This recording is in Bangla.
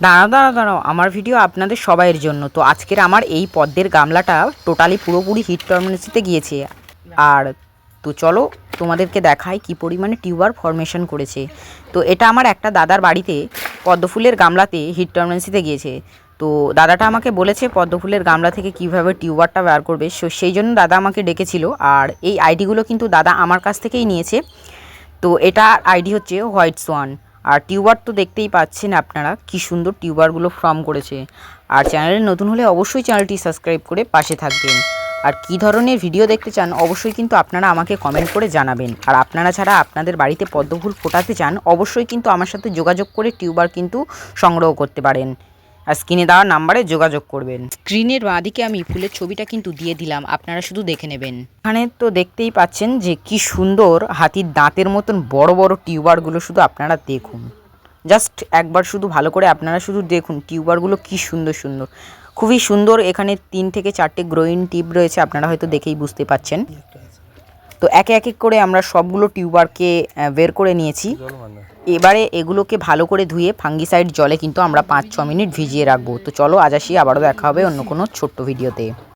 দাঁড়াও দাঁড়াও দাঁড়াও। আমার ভিডিও আপনাদের সবাইয়ের জন্য। তো আজকের আমার এই পদ্মের গামলাটা টোটালি পুরোপুরি হিট টর্মিনেসিতে গিয়েছে। আর তো চলো তোমাদেরকে দেখাই কি পরিমাণে টিউবার ফরমেশন করেছে। তো এটা আমার একটা দাদার বাড়িতে পদ্মফুলের গামলাতে হিট টর্মিনেসিতে গিয়েছে। তো দাদাটা আমাকে বলেছে পদ্মফুলের গামলা থেকে কীভাবে টিউবারটা বার করবে। সো সেই জন্য দাদা আমাকে ডেকেছিল। আর এই আইডিগুলো কিন্তু দাদা আমার কাছ থেকেই নিয়েছে। তো এটা আইডি হচ্ছে হোয়াইট সোয়ান। আর টিউবার তো দেখতেই পাচ্ছেন আপনারা কি সুন্দর টিউবারগুলো ফর্ম করেছে। আর চ্যানেলে নতুন হলে অবশ্যই চ্যানেলটি সাবস্ক্রাইব করে পাশে থাকবেন। আর কি ধরনের ভিডিও দেখতে চান অবশ্যই কিন্তু আপনারা আমাকে কমেন্ট করে জানাবেন। আর আপনারা ছাড়া আপনাদের বাড়িতে পদ্মফুল ফোটাতে চান অবশ্যই কিন্তু আমার সাথে যোগাযোগ করে টিউবার কিন্তু সংগ্রহ করতে পারেন। আর স্ক্রিনে দেওয়া নাম্বারে যোগাযোগ করবেন। স্ক্রিনের বাঁদিকে আমি ফুলের ছবিটা কিন্তু দিয়ে দিলাম আপনারা শুধু দেখে নেবেন। এখানে তো দেখতেই পাচ্ছেন যে কি সুন্দর হাতির দাঁতের মতন বড় বড় টিউবারগুলো শুধু আপনারা দেখুন। জাস্ট একবার শুধু ভালো করে আপনারা শুধু দেখুন টিউবারগুলো কি সুন্দর সুন্দর। খুবই সুন্দর এখানে তিন থেকে চারটে গ্রোইন টিপ রয়েছে আপনারা হয়তো দেখেই বুঝতে পাচ্ছেন। তো একে এক এক করে আমরা সবগুলো টিউবারকে বের করে নিয়েছি। এবারে এগুলোকে ভালো করে ধুয়ে ফাঙ্গিসাইড জলে কিন্তু আমরা পাঁচ ছ মিনিট ভিজিয়ে রাখব। তো চলো আজ আসি, আবারও দেখা হবে অন্য কোনো ছোট্ট ভিডিওতে।